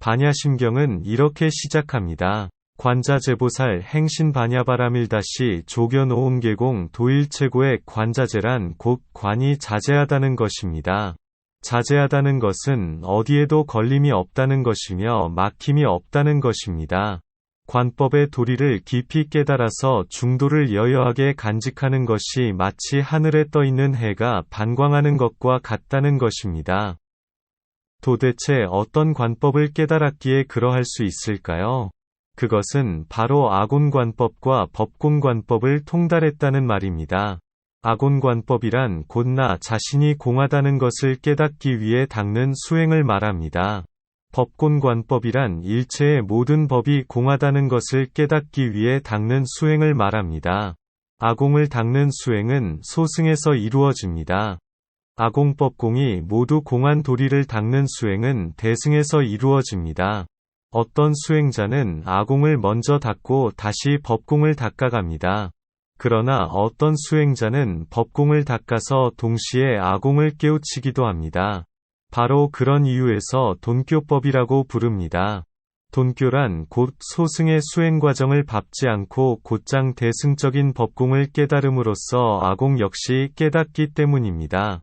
반야심경은 이렇게 시작합니다. 관자재보살 행신 반야바라밀다시 조견오음계공 도일체고의 관자재란 곧 관이 자제하다는 것입니다. 자제하다는 것은 어디에도 걸림이 없다는 것이며 막힘이 없다는 것입니다. 관법의 도리를 깊이 깨달아서 중도를 여여하게 간직하는 것이 마치 하늘에 떠 있는 해가 반광하는 것과 같다는 것입니다. 도대체 어떤 관법을 깨달았기에 그러할 수 있을까요? 그것은 바로 아곤관법과 법공관법을 통달했다는 말입니다. 아곤관법이란 곧나 자신이 공하다는 것을 깨닫기 위해 닦는 수행을 말합니다. 법곤관법이란 일체의 모든 법이 공하다는 것을 깨닫기 위해 닦는 수행을 말합니다. 아공을 닦는 수행은 소승에서 이루어집니다. 아공법공이 모두 공한 도리를 닦는 수행은 대승에서 이루어집니다. 어떤 수행자는 아공을 먼저 닦고 다시 법공을 닦아갑니다. 그러나 어떤 수행자는 법공을 닦아서 동시에 아공을 깨우치기도 합니다. 바로 그런 이유에서 돈교법이라고 부릅니다. 돈교란 곧 소승의 수행 과정을 밟지 않고 곧장 대승적인 법공을 깨달음으로써 아공 역시 깨닫기 때문입니다.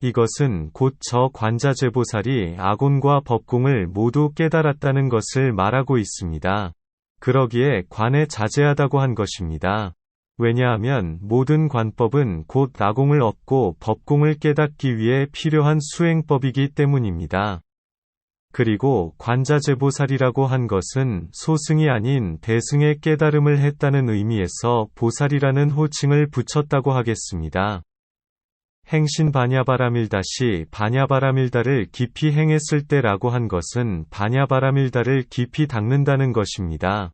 이것은 곧 저 관자재보살이 아곤과 법공을 모두 깨달았다는 것을 말하고 있습니다. 그러기에 관에 자제하다고 한 것입니다. 왜냐하면 모든 관법은 곧 아공을 얻고 법공을 깨닫기 위해 필요한 수행법이기 때문입니다. 그리고 관자재보살이라고 한 것은 소승이 아닌 대승의 깨달음을 했다는 의미에서 보살이라는 호칭을 붙였다고 하겠습니다. 행신 바냐바라밀다시 바냐바라밀다를 깊이 행했을 때라고 한 것은 바냐바라밀다를 깊이 닦는다는 것입니다.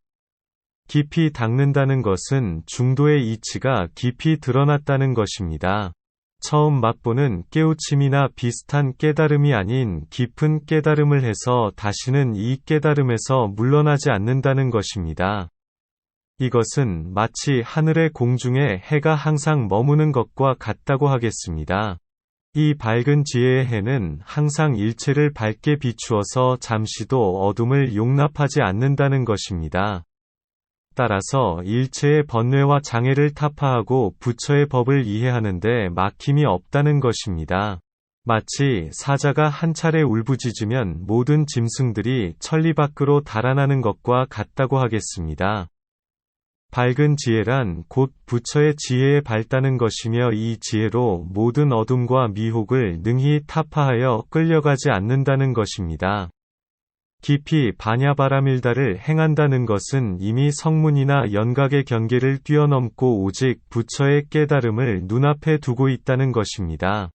깊이 닦는다는 것은 중도의 이치가 깊이 드러났다는 것입니다. 처음 맛보는 깨우침이나 비슷한 깨달음이 아닌 깊은 깨달음을 해서 다시는 이 깨달음에서 물러나지 않는다는 것입니다. 이것은 마치 하늘의 공중에 해가 항상 머무는 것과 같다고 하겠습니다. 이 밝은 지혜의 해는 항상 일체를 밝게 비추어서 잠시도 어둠을 용납하지 않는다는 것입니다. 따라서 일체의 번뇌와 장애를 타파하고 부처의 법을 이해하는데 막힘이 없다는 것입니다. 마치 사자가 한 차례 울부짖으면 모든 짐승들이 천리 밖으로 달아나는 것과 같다고 하겠습니다. 밝은 지혜란 곧 부처의 지혜에 밝다는 것이며 이 지혜로 모든 어둠과 미혹을 능히 타파하여 끌려가지 않는다는 것입니다. 깊이 바냐바라밀다를 행한다는 것은 이미 성문이나 연각의 경계를 뛰어넘고 오직 부처의 깨달음을 눈앞에 두고 있다는 것입니다.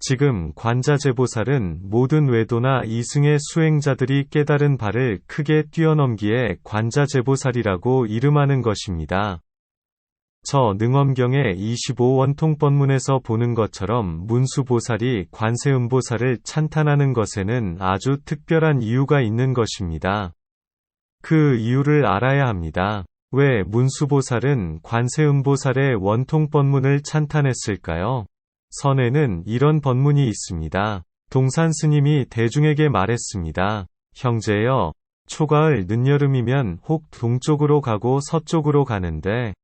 지금 관자재보살은 모든 외도나 이승의 수행자들이 깨달은 바를 크게 뛰어넘기에 관자재보살이라고 이름하는 것입니다. 저 능엄경의 25원통법문에서 보는 것처럼 문수보살이 관세음보살을 찬탄하는 것에는 아주 특별한 이유가 있는 것입니다. 그 이유를 알아야 합니다. 왜 문수보살은 관세음보살의 원통법문을 찬탄했을까요? 선에는 이런 법문이 있습니다. 동산 스님이 대중에게 말했습니다. 형제여, 초가을 늦여름이면 혹 동쪽으로 가고 서쪽으로 가는데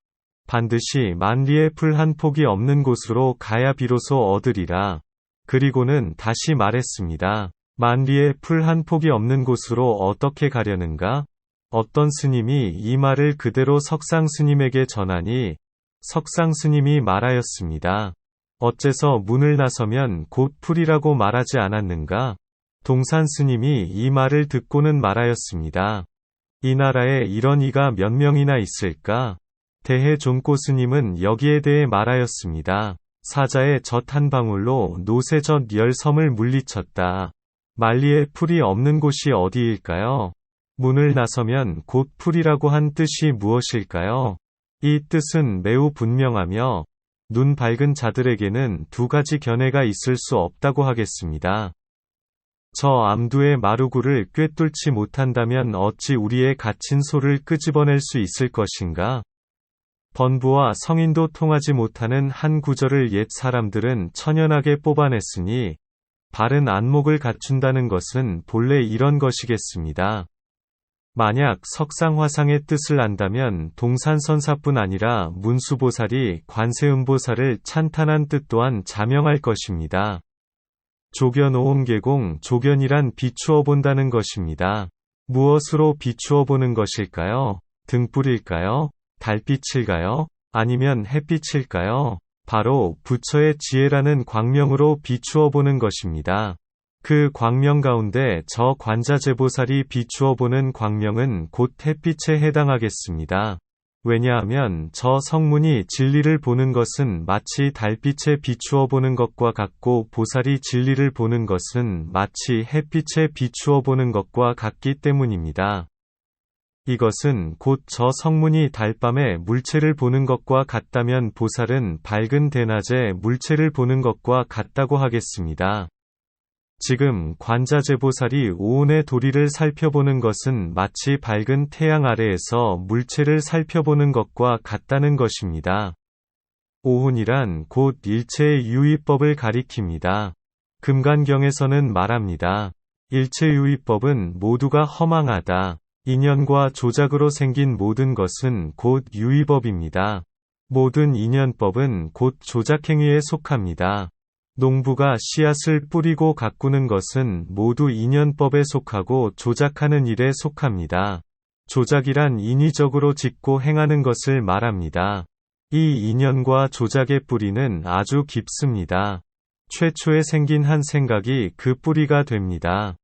반드시 만리의 풀 한 폭이 없는 곳으로 가야 비로소 얻으리라. 그리고는 다시 말했습니다. 만리의 풀 한 폭이 없는 곳으로 어떻게 가려는가? 어떤 스님이 이 말을 그대로 석상 스님에게 전하니 석상 스님이 말하였습니다. 어째서 문을 나서면 곧 풀이라고 말하지 않았는가? 동산 스님이 이 말을 듣고는 말하였습니다. 이 나라에 이런 이가 몇 명이나 있을까? 대해 존꼬 스님은 여기에 대해 말하였습니다. 사자의 젖 한 방울로 노새젖 열 섬을 물리쳤다. 만리에 풀이 없는 곳이 어디일까요? 문을 나서면 곧 풀이라고 한 뜻이 무엇일까요? 이 뜻은 매우 분명하며 눈 밝은 자들에게는 두 가지 견해가 있을 수 없다고 하겠습니다. 저 암두의 마루구를 꿰뚫지 못한다면 어찌 우리의 갇힌 소를 끄집어낼 수 있을 것인가? 번부와 성인도 통하지 못하는 한 구절을 옛 사람들은 천연하게 뽑아냈으니 바른 안목을 갖춘다는 것은 본래 이런 것이겠습니다. 만약 석상화상의 뜻을 안다면 동산선사뿐 아니라 문수보살이 관세음보살을 찬탄한 뜻 또한 자명할 것입니다. 조견오음계공 조견이란 비추어 본다는 것입니다. 무엇으로 비추어 보는 것일까요? 등불일까요? 달빛일까요? 아니면 햇빛일까요? 바로 부처의 지혜라는 광명으로 비추어 보는 것입니다. 그 광명 가운데 저 관자재보살이 비추어 보는 광명은 곧 햇빛에 해당하겠습니다. 왜냐하면 저 성문이 진리를 보는 것은 마치 달빛에 비추어 보는 것과 같고 보살이 진리를 보는 것은 마치 햇빛에 비추어 보는 것과 같기 때문입니다. 이것은 곧 저 성문이 달밤에 물체를 보는 것과 같다면 보살은 밝은 대낮에 물체를 보는 것과 같다고 하겠습니다. 지금 관자재보살이 오온의 도리를 살펴보는 것은 마치 밝은 태양 아래에서 물체를 살펴보는 것과 같다는 것입니다. 오훈이란 곧 일체의 유의법을 가리킵니다. 금간경에서는 말합니다. 일체유의법은 모두가 허망하다. 인연과 조작으로 생긴 모든 것은 곧 유의법입니다. 모든 인연법은 곧 조작행위에 속합니다. 농부가 씨앗을 뿌리고 가꾸는 것은 모두 인연법에 속하고 조작하는 일에 속합니다. 조작이란 인위적으로 짓고 행하는 것을 말합니다. 이 인연과 조작의 뿌리는 아주 깊습니다. 최초에 생긴 한 생각이 그 뿌리가 됩니다.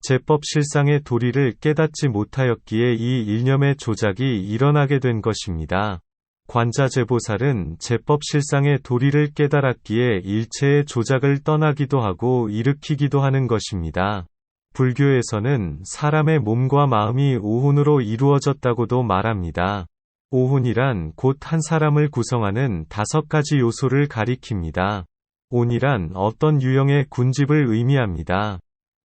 제법 실상의 도리를 깨닫지 못하였기에 이 일념의 조작이 일어나게 된 것입니다. 관자재보살은 제법 실상의 도리를 깨달았기에 일체의 조작을 떠나기도 하고 일으키기도 하는 것입니다. 불교에서는 사람의 몸과 마음이 오혼으로 이루어졌다고도 말합니다. 오혼이란 곧 한 사람을 구성하는 다섯 가지 요소를 가리킵니다. 온이란 어떤 유형의 군집을 의미합니다.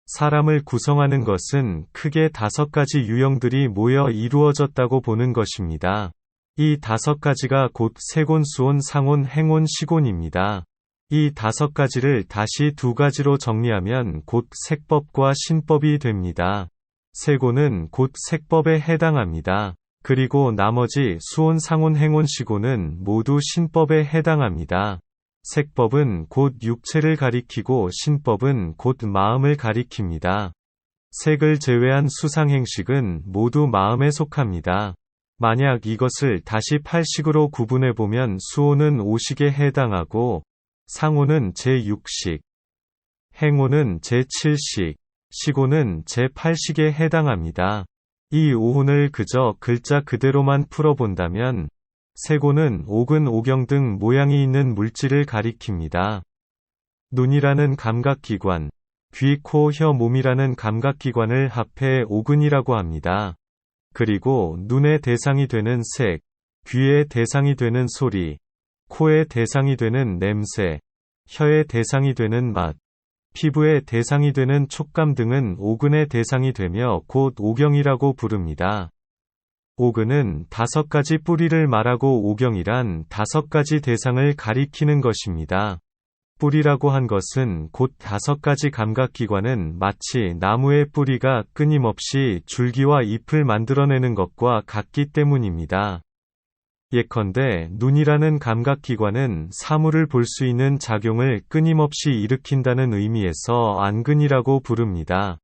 사람을 구성하는 것은 크게 다섯 가지 유형들이 모여 이루어졌다고 보는 것입니다. 이 다섯 가지가 곧 세곤, 수온, 상온, 행온, 시곤입니다. 이 다섯 가지를 다시 두 가지로 정리하면 곧 색법과 신법이 됩니다. 세곤은 곧 색법에 해당합니다. 그리고 나머지 수온, 상온, 행온, 시곤은 모두 신법에 해당합니다. 색법은 곧 육체를 가리키고 신법은 곧 마음을 가리킵니다. 색을 제외한 수상행식은 모두 마음에 속합니다. 만약 이것을 다시 8식으로 구분해보면 수호는 5식에 해당하고 상호는 제6식, 행호는 제7식, 시고는 제8식에 해당합니다. 이 오혼을 그저 글자 그대로만 풀어본다면 세고는 옥은 오경 등 모양이 있는 물질을 가리킵니다. 눈이라는 감각기관, 귀, 코, 혀, 몸이라는 감각기관을 합해 오근이라고 합니다. 그리고 눈의 대상이 되는 색, 귀의 대상이 되는 소리, 코의 대상이 되는 냄새, 혀의 대상이 되는 맛, 피부의 대상이 되는 촉감 등은 오근의 대상이 되며 곧 오경이라고 부릅니다. 오근은 다섯 가지 뿌리를 말하고 오경이란 다섯 가지 대상을 가리키는 것입니다. 뿌리라고 한 것은 곧 다섯 가지 감각기관은 마치 나무의 뿌리가 끊임없이 줄기와 잎을 만들어내는 것과 같기 때문입니다. 예컨대 눈이라는 감각기관은 사물을 볼 수 있는 작용을 끊임없이 일으킨다는 의미에서 안근이라고 부릅니다.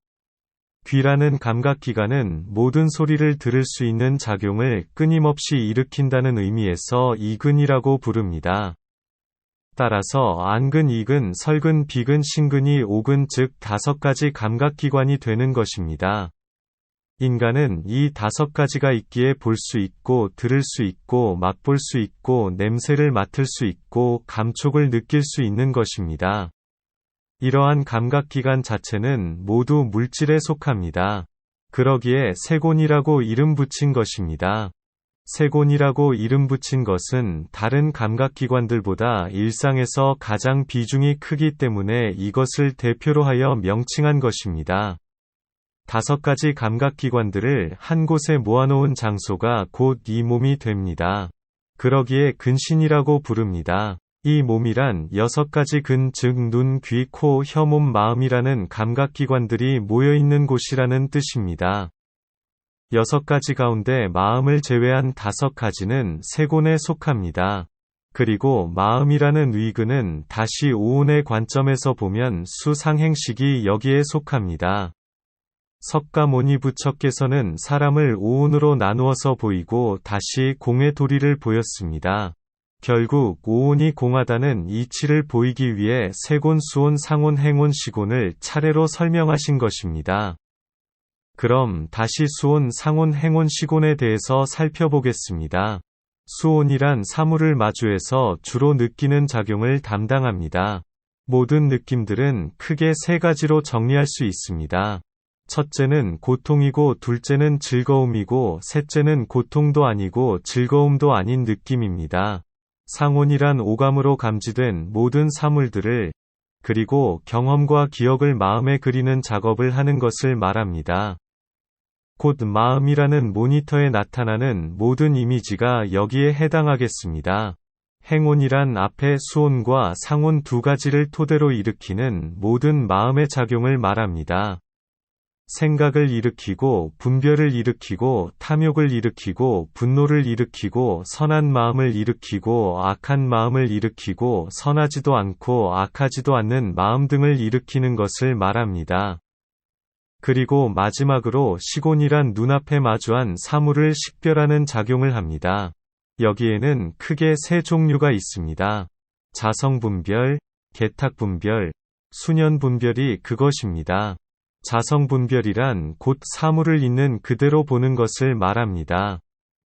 귀라는 감각기관은 모든 소리를 들을 수 있는 작용을 끊임없이 일으킨다는 의미에서 이근이라고 부릅니다. 따라서 안근, 이근, 설근, 비근, 신근이 오근 즉 다섯 가지 감각기관이 되는 것입니다. 인간은 이 다섯 가지가 있기에 볼 수 있고 들을 수 있고 맛볼 수 있고 냄새를 맡을 수 있고 감촉을 느낄 수 있는 것입니다. 이러한 감각기관 자체는 모두 물질에 속합니다. 그러기에 세곤이라고 이름 붙인 것입니다. 세곤이라고 이름 붙인 것은 다른 감각기관들보다 일상에서 가장 비중이 크기 때문에 이것을 대표로 하여 명칭한 것입니다. 다섯 가지 감각기관들을 한 곳에 모아놓은 장소가 곧 이 몸이 됩니다. 그러기에 근신이라고 부릅니다. 이 몸이란 여섯 가지 근, 즉 눈, 귀, 코, 혀, 몸, 마음이라는 감각기관들이 모여있는 곳이라는 뜻입니다. 여섯 가지 가운데 마음을 제외한 다섯 가지는 세곤에 속합니다. 그리고 마음이라는 위근은 다시 오온의 관점에서 보면 수상행식이 여기에 속합니다. 석가모니 부처께서는 사람을 오온으로 나누어서 보이고 다시 공의 도리를 보였습니다. 결국 오온이 공하다는 이치를 보이기 위해 세곤, 수온, 상온, 행온, 시곤을 차례로 설명하신 것입니다. 그럼 다시 수온, 상온, 행온, 시곤에 대해서 살펴보겠습니다. 수온이란 사물을 마주해서 주로 느끼는 작용을 담당합니다. 모든 느낌들은 크게 세 가지로 정리할 수 있습니다. 첫째는 고통이고 둘째는 즐거움이고 셋째는 고통도 아니고 즐거움도 아닌 느낌입니다. 상온이란 오감으로 감지된 모든 사물들을 그리고 경험과 기억을 마음에 그리는 작업을 하는 것을 말합니다. 곧 마음이라는 모니터에 나타나는 모든 이미지가 여기에 해당하겠습니다. 행온이란 앞에 수온과 상온 두 가지를 토대로 일으키는 모든 마음의 작용을 말합니다. 생각을 일으키고 분별을 일으키고 탐욕을 일으키고 분노를 일으키고 선한 마음을 일으키고 악한 마음을 일으키고 선하지도 않고 악하지도 않는 마음 등을 일으키는 것을 말합니다. 그리고 마지막으로 시곤이란 눈앞에 마주한 사물을 식별하는 작용을 합니다. 여기에는 크게 세 종류가 있습니다. 자성분별, 개탁분별, 수년분별이 그것입니다. 자성분별이란 곧 사물을 있는 그대로 보는 것을 말합니다.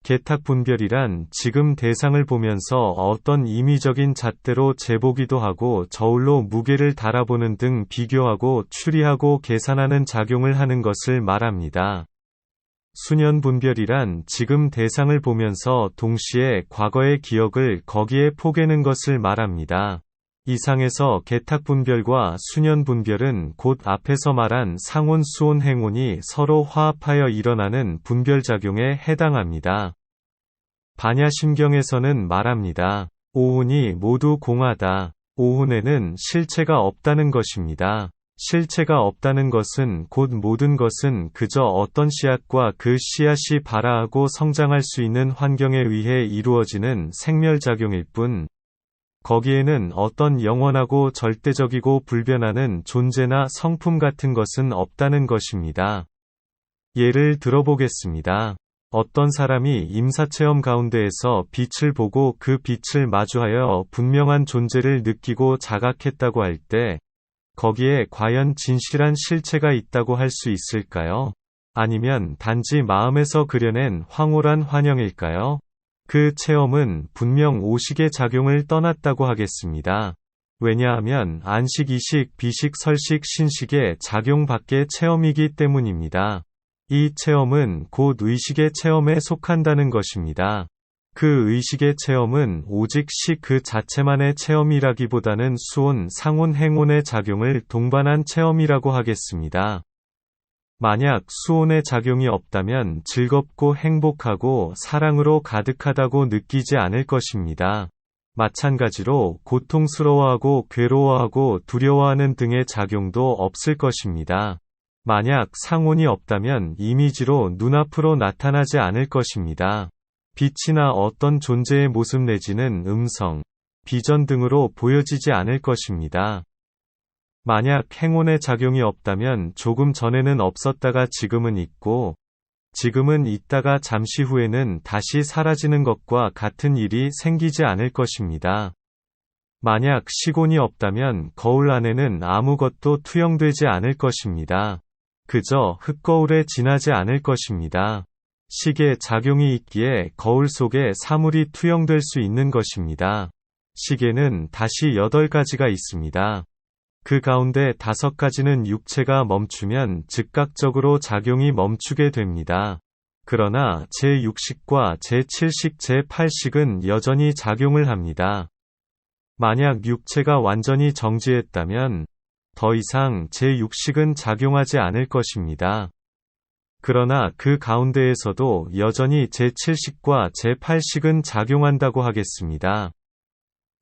개탁 분별이란 지금 대상을 보면서 어떤 임의적인 잣대로 재보기도 하고 저울로 무게를 달아보는 등 비교하고 추리하고 계산하는 작용을 하는 것을 말합니다. 수년 분별이란 지금 대상을 보면서 동시에 과거의 기억을 거기에 포개는 것을 말합니다. 이상에서 개탁 분별과 수년 분별은 곧 앞에서 말한 상온 수온 행온이 서로 화합하여 일어나는 분별작용에 해당합니다. 반야심경에서는 말합니다. 오온이 모두 공하다. 오온에는 실체가 없다는 것입니다. 실체가 없다는 것은 곧 모든 것은 그저 어떤 씨앗과 그 씨앗이 발아하고 성장할 수 있는 환경에 의해 이루어지는 생멸작용일 뿐, 거기에는 어떤 영원하고 절대적이고 불변하는 존재나 성품 같은 것은 없다는 것입니다. 예를 들어보겠습니다. 어떤 사람이 임사체험 가운데에서 빛을 보고 그 빛을 마주하여 분명한 존재를 느끼고 자각했다고 할 때, 거기에 과연 진실한 실체가 있다고 할 수 있을까요? 아니면 단지 마음에서 그려낸 황홀한 환영일까요? 그 체험은 분명 오식의 작용을 떠났다고 하겠습니다. 왜냐하면 안식, 이식, 비식, 설식, 신식의 작용 밖의 체험이기 때문입니다. 이 체험은 곧 의식의 체험에 속한다는 것입니다. 그 의식의 체험은 오직 식 그 자체만의 체험이라기보다는 수온, 상온, 행온의 작용을 동반한 체험이라고 하겠습니다. 만약 수온의 작용이 없다면 즐겁고 행복하고 사랑으로 가득하다고 느끼지 않을 것입니다. 마찬가지로 고통스러워하고 괴로워하고 두려워하는 등의 작용도 없을 것입니다. 만약 상온이 없다면 이미지로 눈앞으로 나타나지 않을 것입니다. 빛이나 어떤 존재의 모습 내지는 음성, 비전 등으로 보여지지 않을 것입니다. 만약 행운의 작용이 없다면 조금 전에는 없었다가 지금은 있고, 지금은 있다가 잠시 후에는 다시 사라지는 것과 같은 일이 생기지 않을 것입니다. 만약 시곤이 없다면 거울 안에는 아무것도 투영되지 않을 것입니다. 그저 흙거울에 지나지 않을 것입니다. 식의 작용이 있기에 거울 속에 사물이 투영될 수 있는 것입니다. 시계는 다시 8가지가 있습니다. 그 가운데 다섯 가지는 육체가 멈추면 즉각적으로 작용이 멈추게 됩니다. 그러나 제6식과 제7식, 제8식은 여전히 작용을 합니다. 만약 육체가 완전히 정지했다면 더 이상 제6식은 작용하지 않을 것입니다. 그러나 그 가운데에서도 여전히 제 7식과 제 8식은 작용한다고 하겠습니다.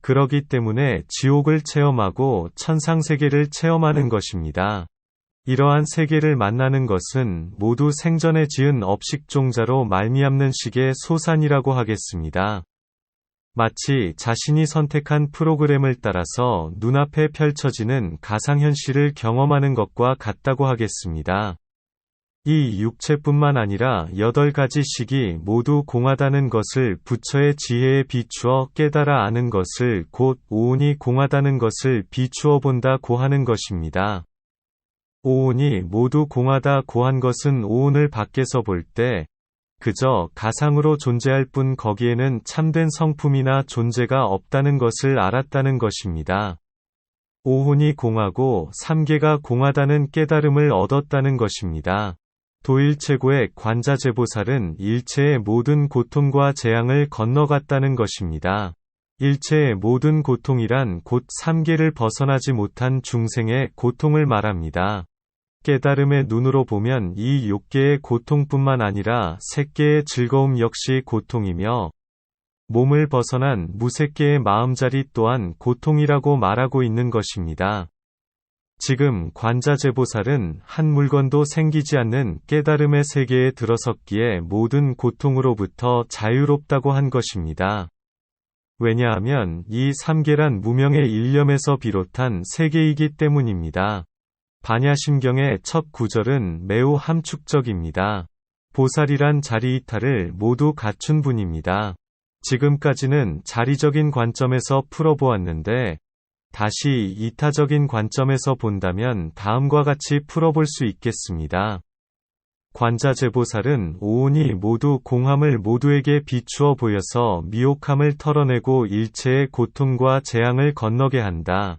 그러기 때문에 지옥을 체험하고 천상 세계를 체험하는 것입니다. 이러한 세계를 만나는 것은 모두 생전에 지은 업식종자로 말미암는 식의 소산이라고 하겠습니다. 마치 자신이 선택한 프로그램을 따라서 눈앞에 펼쳐지는 가상현실을 경험하는 것과 같다고 하겠습니다. 이 육체뿐만 아니라 여덟 가지 식이 모두 공하다는 것을 부처의 지혜에 비추어 깨달아 아는 것을 곧 오온이 공하다는 것을 비추어 본다고 하는 것입니다. 오온이 모두 공하다 고한 것은 오온을 밖에서 볼 때 그저 가상으로 존재할 뿐 거기에는 참된 성품이나 존재가 없다는 것을 알았다는 것입니다. 오혼이 공하고 삼계가 공하다는 깨달음을 얻었다는 것입니다. 도일체고의 관자재보살은 일체의 모든 고통과 재앙을 건너갔다는 것입니다. 일체의 모든 고통이란 곧 삼계를 벗어나지 못한 중생의 고통을 말합니다. 깨달음의 눈으로 보면 이 욕계의 고통뿐만 아니라 색계의 즐거움 역시 고통이며 몸을 벗어난 무색계의 마음자리 또한 고통이라고 말하고 있는 것입니다. 지금 관자재보살은 한 물건도 생기지 않는 깨달음의 세계에 들어섰기에 모든 고통으로부터 자유롭다고 한 것입니다. 왜냐하면 이 삼계란 무명의 일념에서 비롯한 세계이기 때문입니다. 반야심경의 첫 구절은 매우 함축적입니다. 보살이란 자리 이탈을 모두 갖춘 분입니다. 지금까지는 자리적인 관점에서 풀어보았는데, 다시 이타적인 관점에서 본다면 다음과 같이 풀어볼 수 있겠습니다. 관자재보살은 오온이 모두 공함을 모두에게 비추어 보여서 미혹함을 털어내고 일체의 고통과 재앙을 건너게 한다.